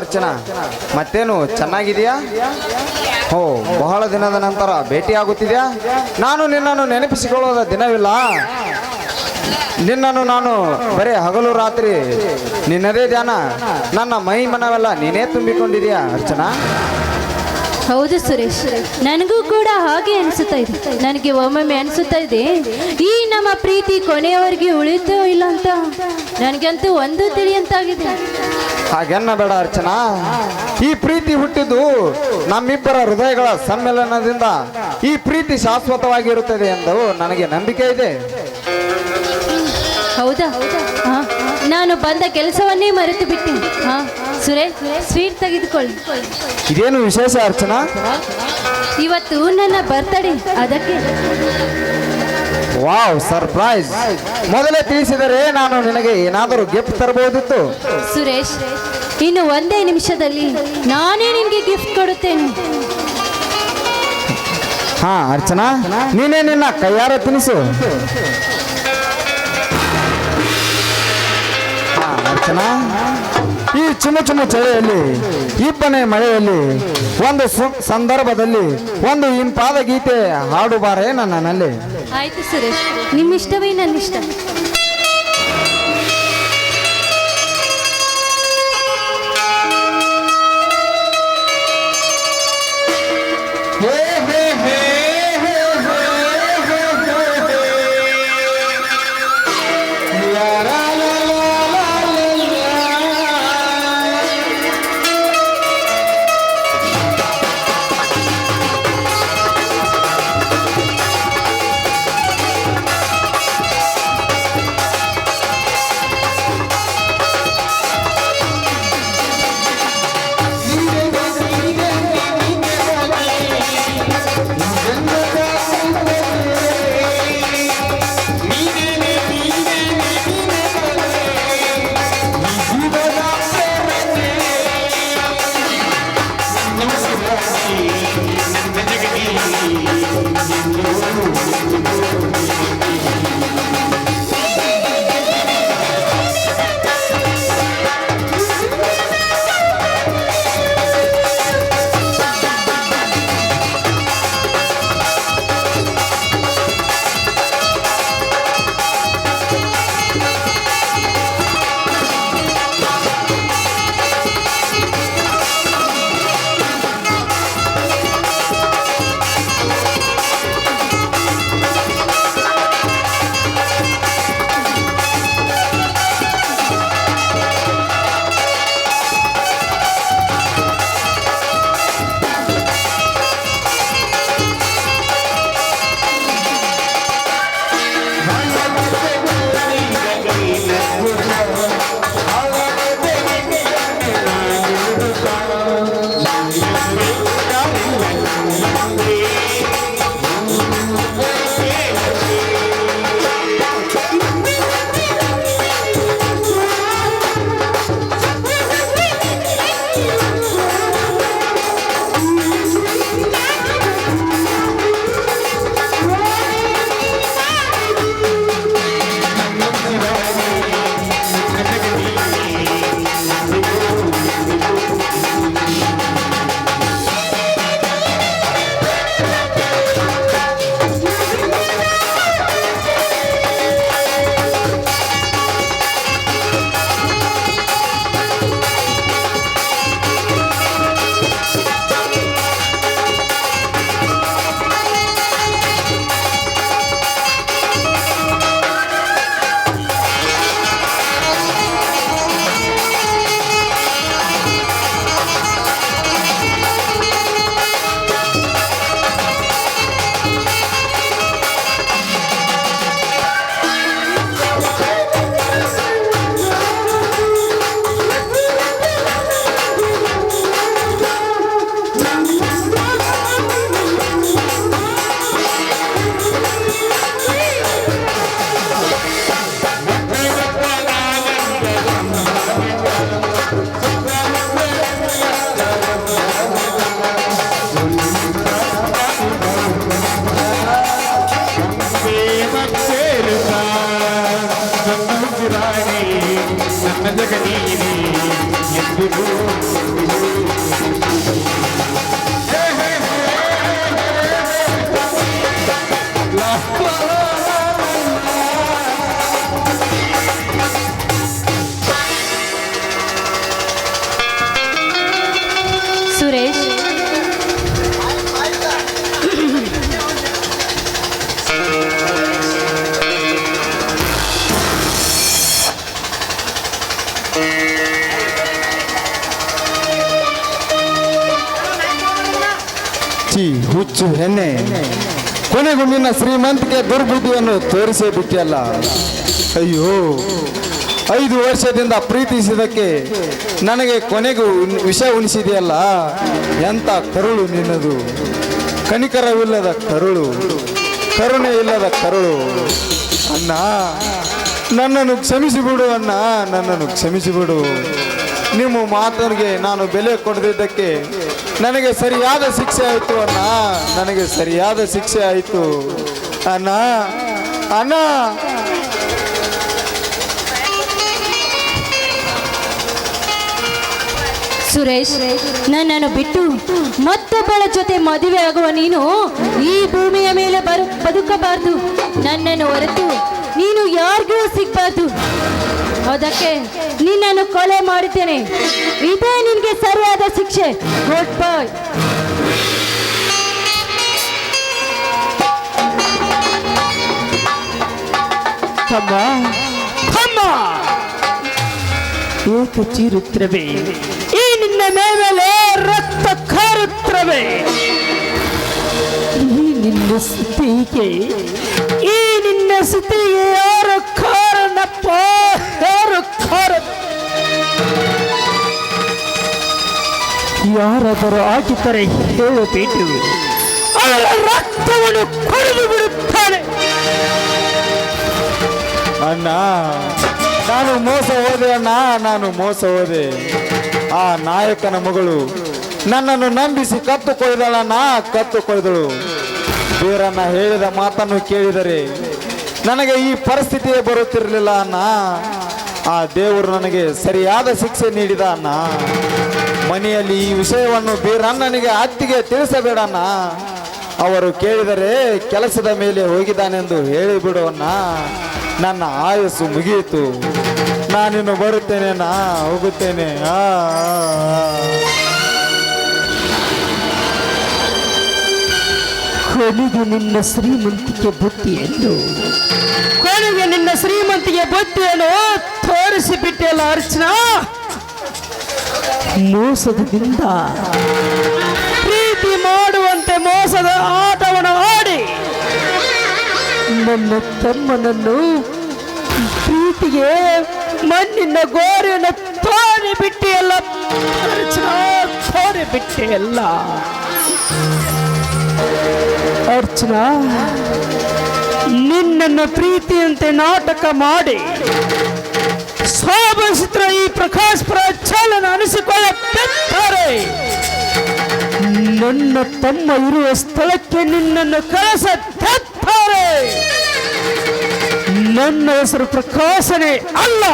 ಅರ್ಚನಾ, ಮತ್ತೇನು, ಚೆನ್ನಾಗಿದೆಯಾ? ಓ ಬಹಳ ದಿನದ ನಂತರ ಭೇಟಿಯಾಗುತ್ತಿದೆಯಾ ನಾನು ನಿನ್ನನ್ನು ನೆನಪಿಸಿಕೊಳ್ಳೋದ ದಿನವಿಲ್ಲ. ನಿನ್ನನ್ನು ನಾನು ಬರೀ ಹಗಲು ರಾತ್ರಿ ನಿನ್ನದೇ ಧ್ಯಾನ, ನನ್ನ ಮೈ ಮನವೆಲ್ಲ ನೀನೇ ತುಂಬಿಕೊಂಡಿದೆಯಾ, ಅರ್ಚನಾ? ಹೌದು ಸುರೇಶ್, ನನಗೂ ಕೂಡ ಹಾಗೆ ಅನಿಸುತ್ತಾ ಇದೆ. ನನಗೆ ಒಮ್ಮೊಮ್ಮೆ ಅನಿಸುತ್ತಾ ಇದೆ, ಈ ನಮ್ಮ ಪ್ರೀತಿ ಕೊನೆಯವರೆಗೆ ಉಳಿತೋ ಇಲ್ಲ ಅಂತ. ನನಗಂತೂ ಒಂದು ತಿಳಿಯಂತಾಗಿದೆ. ಹಾಗೆನ್ನ ಬೇಡ ಅರ್ಚನಾ. ಈ ಪ್ರೀತಿ ಹುಟ್ಟಿದ್ದು ನಮ್ಮಿಬ್ಬರ ಹೃದಯಗಳ ಸಮ್ಮೇಳನದಿಂದ ಈ ಪ್ರೀತಿ ಶಾಶ್ವತವಾಗಿರುತ್ತದೆ ಎಂದು ನನಗೆ ನಂಬಿಕೆ ಇದೆ. ಹೌದಾ? ಹಾ. ನಾನು ಬಂದ ಕೆಲಸವನ್ನೇ ಮರೆತು ಬಿಟ್ಟೆ. ಹಾ. ಸುರೇಶ್ ಸ್ವೀಟ್ ತೆಗೆದುಕೊಳ್ಳಿ. ಇದೇನು ವಿಶೇಷ ಅರ್ಚನಾ? ಇವತ್ತು ನನ್ನ ಬರ್ತಡೇ ಅದಕ್ಕೆ ವಾವ್ ಸರ್ಪ್ರೈಸ್ ಮೊದಲೇ ತಿಳಿಸಿದರೆ ನಾನು ನಿನಗೆ ಏನಾದರೂ ಗಿಫ್ಟ್ ತರಬಹುದಿತ್ತು? ಸುರೇಶ್ ಇನ್ನು ಒಂದೇ ನಿಮಿಷದಲ್ಲಿ ನಾನೇ ನಿನಗೆ ಗಿಫ್ಟ್ ಕೊಡುತ್ತೇನೆ. ಹಾ ಅರ್ಚನಾ ನೀನೇ ನಿನ್ನ ಕೈಯಾರ ತಿನಿಸು. ಹಾ ಅರ್ಚನಾ. ಈ ಚಿನ್ನ ಚಿನ್ನ ಚಳಿಯಲ್ಲಿ, ಇಬ್ಬನೇ ಮಳೆಯಲ್ಲಿ, ಒಂದು ಸಂದರ್ಭದಲ್ಲಿ ಒಂದು ಇಂಪಾದ ಗೀತೆ ಹಾಡುಬಾರೇ ನನ್ನಲ್ಲಿ ಆಯ್ತು ಸುರೇಶ್ ನಿಮ್ಮ ಇಷ್ಟವೇ ನನ್ನ ಇಷ್ಟ ಚಿ ಹುಚ್ಚು ಹೆಣ್ಣೆ ಕೊನೆಗೂ ನಿನ್ನ ಶ್ರೀಮಂತಿಕೆ ದುರ್ಬುದ್ಧಿಯನ್ನು ತೋರಿಸೇ ಬಿಟ್ಟಿಯಲ್ಲ. ಅಯ್ಯೋ, ಐದು ವರ್ಷದಿಂದ ಪ್ರೀತಿಸಿದಕ್ಕೆ ನನಗೆ ಕೊನೆಗೂ ವಿಷ ಉಣಿಸಿದೆಯಲ್ಲ. ಎಂಥ ಕರುಳು ನಿನ್ನದು. ಕನಿಕರವಿಲ್ಲದ ಕರುಳು. ಕರುಣೆ ಇಲ್ಲದ ಕರುಳು. ಅಣ್ಣ, ನನ್ನನ್ನು ಕ್ಷಮಿಸಿಬಿಡು ಅಣ್ಣ, ನನ್ನನ್ನು ಕ್ಷಮಿಸಿಬಿಡು. ನಿಮ್ಮ ಮಾತನಿಗೆ ನಾನು ಬೆಲೆ ಕೊಡದಿದ್ದಕ್ಕೆ ನನಗೆ ಸರಿಯಾದ ಶಿಕ್ಷೆ ಆಯಿತು ಅಣ್ಣ. ನನಗೆ ಸರಿಯಾದ ಶಿಕ್ಷೆ ಆಯಿತು. ಅಣ್ಣ ಅಣ್ಣ. ಸುರೇಶ್, ನನ್ನನ್ನು ಬಿಟ್ಟು ಮತ್ತೊಬ್ಬಳ ಜೊತೆ ಮದುವೆ ಆಗುವ ನೀನು ಈ ಭೂಮಿಯ ಮೇಲೆ ಬರು ಬದುಕಬಾರ್ದು. ನನ್ನನ್ನು ಹೊರತು ನೀನು ಯಾರಿಗೂ ಸಿಗ್ಬಾರ್ದು. ಅದಕ್ಕೆ ನಿನ್ನನ್ನು ಕೊಲೆ ಮಾಡುತ್ತೇನೆ ಇದೇ ನಿನಗೆ ಸರಿಯಾದ ಶಿಕ್ಷೆ. ಗುಡ್ ಬಾಯ್ ತಮ್ಮ ತಮ್ಮ. ಈ ನಿನ್ನ ಮೇಲೆ ರಕ್ತ ಕಾರುತ್ತವೆ ಈ ನಿನ್ನ ಸ್ಥಿತಿಗೆ, ಈ ನಿನ್ನ ಸ್ಥಿತಿಗೆ ಯಾರಾದರೂ ಆಗಿದ್ದರೆ ಹೇಳಬೇಕು ಅವರ ರಕ್ತವನ್ನು ಕುಡಿದು ಬಿಡುತ್ತಾನೆ ಅಣ್ಣ, ನಾನು ಮೋಸ ಹೋದೆ ಅಣ್ಣ, ನಾನು ಮೋಸ ಹೋದೆ. ಆ ನಾಯಕನ ಮಗಳು ನನ್ನನ್ನು ನಂಬಿಸಿ ಕತ್ತು ಕೊಯ್ದಳಣ್ಣ ಕತ್ತು ಕೊಯ್ದಳು. ಬೇರನ್ನ ಹೇಳಿದ ಮಾತನ್ನು ಕೇಳಿದರೆ ನನಗೆ ಈ ಪರಿಸ್ಥಿತಿಯೇ ಬರುತ್ತಿರಲಿಲ್ಲ ಅಣ್ಣ. ಆ ದೇವರು ನನಗೆ ಸರಿಯಾದ ಶಿಕ್ಷೆ ನೀಡಿದ ಅಣ್ಣ. ಮನೆಯಲ್ಲಿ ಈ ವಿಷಯವನ್ನು ಬೀರಣ್ಣನಿಗೆ ಅತ್ತಿಗೆ ತಿಳಿಸಬೇಡಣ್ಣ. ಅವರು ಕೇಳಿದರೆ ಕೆಲಸದ ಮೇಲೆ ಹೋಗಿದ್ದಾನೆಂದು ಹೇಳಿಬಿಡೋಣ ನನ್ನ ಆಯಸ್ಸು ಮುಗಿಯಿತು. ನಾನಿನ್ನು ಬರುತ್ತೇನೆ ನಾ ಹೋಗುತ್ತೇನೆ. ಆ. ಕೊನೆಗೆ ನಿನ್ನ ಶ್ರೀಮಂತಿಕೆ ಬುತ್ತಿಯನ್ನು. ಕೊನೆಗೆ ನಿನ್ನ ಶ್ರೀಮಂತಿಗೆ ಬುತ್ತಿಯನ್ನು ತೋರಿಸಿಬಿಟ್ಟೆಲ್ಲ ಅರ್ಚನಾ. ಮೋಸದಿಂದ. ಪ್ರೀತಿ ಮಾಡುವಂತೆ ಮೋಸದ ಆಟವನ್ನು ಆಡಿ. ನನ್ನ ತಮ್ಮನನ್ನು ಪ್ರೀತಿಗೆ ಮಣ್ಣಿನ ಗೋರಿಯನ್ನು ತೋರಿ ಬಿಟ್ಟಿಯಲ್ಲ. ಅರ್ಚನಾ, ತೋರಿ ಬಿಟ್ಟಿಯಲ್ಲ. ಅರ್ಚನಾ, ನಿನ್ನನ್ನು ಪ್ರೀತಿಯಂತೆ ನಾಟಕ ಮಾಡಿ. ಶೋಭಿಸಿದ್ರ ಈ ಪ್ರಕಾಶ್ ಪ್ರಚಲನ ಅನಿಸಿಕೊಳ್ಳುತ್ತಾರೆ ನನ್ನ ತಮ್ಮ ಇರುವ ಸ್ಥಳಕ್ಕೆ ನಿನ್ನನ್ನು ಕಳಿಸುತ್ತಾರೆ ನನ್ನ ಹೆಸರು ಪ್ರಕಾಶನೆ ಅಲ್ಲ.